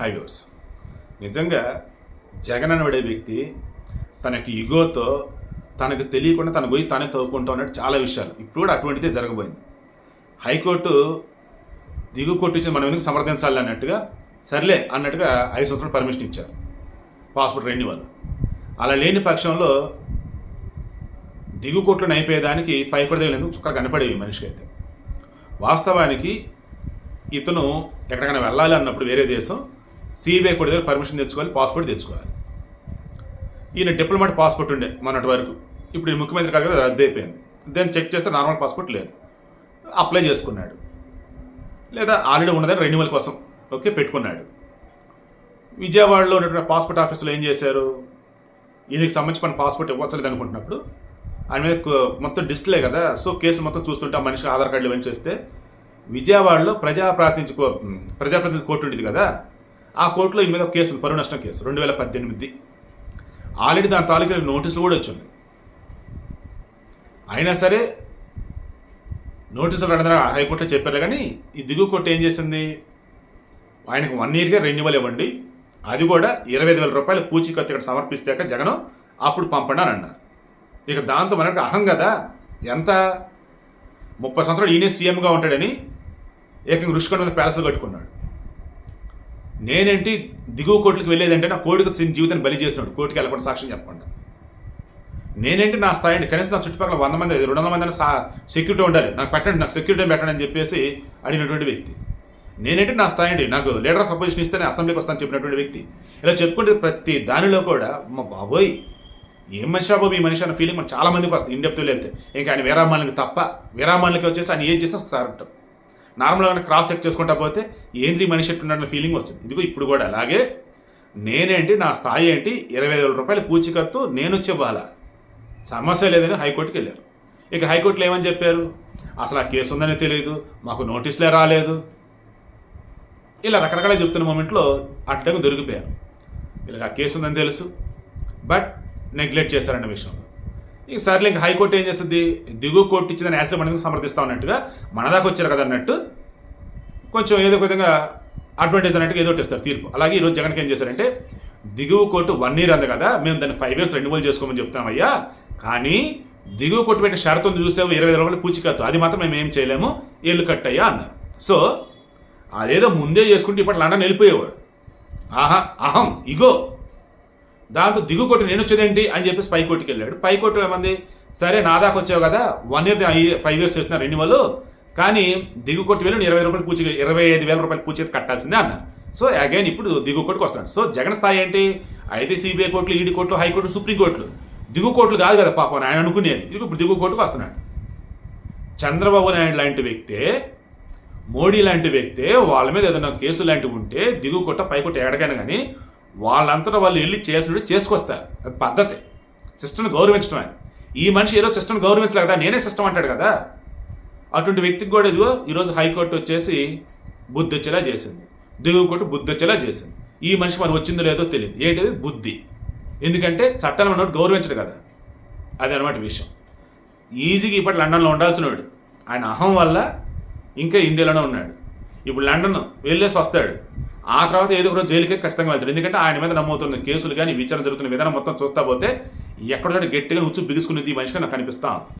Highways నిజంగా జగన్ అనబడే వ్యక్తి తనకి ఇగోతో తనకు తెలియకుండా తన పోయి తానే తవ్వుకుంటా ఉన్నట్టు చాలా విషయాలు. ఇప్పుడు కూడా అటువంటిదే జరగబోయింది. హైకోర్టు దిగు కొట్టించి మనం ఎందుకు సమర్థించాలి అన్నట్టుగా సర్లే అన్నట్టుగా ఐదు సంవత్సరాలు పర్మిషన్ ఇచ్చారు. Passport renewal. అలా లేని పక్షంలో దిగు కొట్లను అయిపోయేదానికి పై కూడా ఎందుకు చుక్క కనపడేవి మనిషికి అయితే వాస్తవానికి ఇతను ఎక్కడికైనా వెళ్ళాలి అన్నప్పుడు వేరే దేశం సిబిఐ కూడా దగ్గర పర్మిషన్ తెచ్చుకోవాలి పాస్పోర్ట్ తెచ్చుకోవాలి. ఈయన డిప్లొమాట్ పాస్పోర్ట్ ఉండే మొన్నటి వరకు. ఇప్పుడు ముఖ్యమంత్రి కాదు కదా రద్దు అయిపోయింది. దాన్ని చెక్ చేస్తే నార్మల్ పాస్పోర్ట్ లేదు. అప్లై చేసుకున్నాడు. లేదా ఆల్రెడీ ఉన్నదని రెన్యువల్ కోసం ఓకే పెట్టుకున్నాడు. విజయవాడలో ఉన్నటువంటి పాస్పోర్ట్ ఆఫీసులో ఏం చేశారు? ఈయనకి సంబంధించిన పాస్పోర్ట్ ఇవ్వచ్చలేదు అనుకుంటున్నప్పుడు ఆయన మీద మొత్తం డిస్ప్లే కదా సో కేసు మొత్తం చూస్తుంటే ఆ మనిషి ఆధార్ కార్డులు ఇవన్నీ చేస్తే విజయవాడలో ప్రజాప్రాతినిధి కో- ప్రజాప్రతినిధి కోర్టు ఉండేది కదా ఆ కోర్టులో ఈ మీద కేసులు పరువు నష్టం కేసు రెండు వేల పద్దెనిమిది. ఆల్రెడీ దాని తాలూకా నోటీసులు కూడా వచ్చింది. అయినా సరే నోటీసులు రావడం హైకోర్టులో చెప్పారు కానీ ఈ దిగువ కోర్టు ఏం చేసింది? ఆయనకు వన్ ఇయర్గా రెన్యువల్ ఇవ్వండి. అది కూడా ఇరవై ఐదు వేల రూపాయలు పూచీకత్తు ఇక్కడ సమర్పిస్తాక జగనం అప్పుడు పంపండి అని అన్నారు. ఇక దాంతో మనకు అహం కదా ఎంత? ముప్పై సంవత్సరాలు ఈయనే సీఎంగా ఉంటాడని ఏకంగా ఋషికొండ ప్యాలెస్లో కట్టుకున్నాడు. నేనేంటి దిగువ కోర్టులకు వెళ్ళేదంటే నా కోడికి సిన్ జీవితాన్ని బలి చేసినాడు. కోర్టుకి వెళ్ళకుండా సాక్ష్యం చెప్పకుండా. నేనేంటి నా స్థాయి అండి కనీసం నా చుట్టుపక్కల వంద మంది రెండు వందల మంది సా సెక్యూరిటీ ఉండాలి. నాకు పెట్టండి నాకు సెక్యూరిటీ పెట్టండి అని చెప్పేసి అడిగినటువంటి వ్యక్తి. నేనేంటి నా స్థాయి అండి నాకు లీడర్ ఆఫ్ అపోజిషన్ ఇస్తే అసెంబ్లీకి వస్తాను చెప్పినటువంటి వ్యక్తి. ఇలా చెప్పుకుంటే ప్రతి దానిలో కూడా మా బాబోయ్ ఏం మనిషి బాబు ఈ మనిషి అన్న ఫీలింగ్ మనం చాలా మందికి వస్తుంది. ఇండియాతో వెళ్తే ఇంకా ఆయన వీరామాలకి తప్ప వీరామాలకి వచ్చేసి ఆయన ఏం చేస్తే ఒకసారి అంటాం. నార్మల్గా క్రాస్ చెక్ చేసుకుంటా పోతే ఏంది మనిషి ఎట్టున్నాడన్న ఫీలింగ్ వస్తుంది. ఇదిగో ఇప్పుడు కూడా అలాగే నేనేంటి నా స్థాయి ఏంటి ఇరవై వేల రూపాయలు పూచికత్తు నేను వచ్చి ఇవ్వాలా సమస్య లేదని హైకోర్టుకి వెళ్ళారు. ఇక హైకోర్టులో ఏమని చెప్పారు? అసలు ఆ కేసు ఉందని తెలియదు మాకు నోటీసులే రాలేదు. ఇలా రకరకాల చెప్తున్న మూమెంట్లో అడ్డంగా దొరికిపోయారు. ఇలా ఆ కేసు ఉందని తెలుసు. బట్ నెగ్లెక్ట్ చేశారన్న విషయంలో. ఇక సర్లే ఇంకా హైకోర్టు ఏం చేస్తుంది? దిగువ కోర్టు ఇచ్చిన యాస మనకు సమర్థిస్తా ఉన్నట్టుగా మన దాకా వచ్చారు కదా అన్నట్టు కొంచెం ఏదో ఒక విధంగా అడ్వాంటేజ్ అన్నట్టుగా ఏదో ఒకటి ఇస్తారు తీర్పు. అలాగే ఈరోజు జగన్కి ఏం చేశారంటే దిగువ కోర్టు వన్ ఇయర్ అంది కదా మేము దాన్ని ఫైవ్ ఇయర్స్ రెన్యువల్ చేసుకోమని చెప్తామయ్యా కానీ దిగువ కోర్టు పెట్టిన షరతు చూసాము ఇరవై ఐదు రూపాయలు పూచికత్తు అది మాత్రం మేము ఏం చేయలేము ఏళ్ళు కట్టయ్యా అన్నారు. సో అదేదో ముందే చేసుకుంటే ఇప్పుడు లండన్ వెళ్ళిపోయేవాడు. ఆహా అహం ఇగో. దాంతో దిగు కొట్టి నేను వచ్చేదేంటి అని చెప్పేసి పై కోర్టుకి వెళ్ళాడు. పై కోర్టు ఏమంది? సరే నా దాకా వచ్చావు కదా వన్ ఇయర్ ఫైవ్ ఇయర్స్ చేస్తున్నారు రెన్యువల్ కానీ దిగు కొట్టి వెళ్ళి ఇరవై రూపాయలు పూచి ఇరవై ఐదు వేల రూపాయలు పూచి కట్టాల్సిందే అన్నారు సో అగైన్ ఇప్పుడు దిగు కోర్టుకు వస్తున్నాడు. సో జగన్ స్థాయి ఏంటి? అయితే సిబిఐ కోర్టులు ఈడీ కోర్టులు హైకోర్టు సుప్రీంకోర్టులు దిగు కోర్టులు. కాదు కదా పాపం ఆయన అనుకునేది. ఇది ఇప్పుడు దిగు కోర్టుకు వస్తున్నాడు. చంద్రబాబు నాయుడు లాంటి వ్యక్తే మోడీ లాంటి వ్యక్తే వాళ్ళ మీద ఏదైనా కేసు లాంటివి ఉంటే దిగు కొట్ట పై కొట్ట కానీ వాళ్ళంతటా వాళ్ళు వెళ్ళి చేసినట్టు చేసుకొస్తారు. అది పద్ధతి. సిస్టమ్ని గౌరవించడం ఆయన ఈ మనిషి ఈరోజు సిస్టమ్ని గౌరవించలేదు కదా నేనే సిస్టమ్ అంటాడు కదా. అటువంటి వ్యక్తికి కూడా ఇదిగో ఈరోజు హైకోర్టు వచ్చేసి బుద్ధి వచ్చేలా చేసింది. దిగువ కోర్టు బుద్ధి వచ్చేలా చేసింది. ఈ మనిషి మరి వచ్చిందో లేదో తెలియదు. ఏంటిది? బుద్ధి. ఎందుకంటే చట్టాన్ని మనోడు గౌరవించడు కదా. అది అనమాట విషయం. ఈజీగా ఇప్పటి లండన్లో ఉండాల్సిన ఆయన అహం వల్ల ఇంకా ఇండియాలోనే ఉన్నాడు. ఇప్పుడు లండన్ వెళ్ళేసి వస్తాడు. ఆ తర్వాత ఏదో కూడా జైలుకి ఖచ్చితంగా వెళ్తాడు ఎందుకంటే ఆయన మీద నమ్మవుతున్న కేసులు కానీ విచారణ జరుగుతున్న విధానం మొత్తం చూస్తా పోతే ఎక్కడో గట్టిగా ఉచ్చు బిగుసుకునేది ఈ మనిషిగా నాకు కనిపిస్తా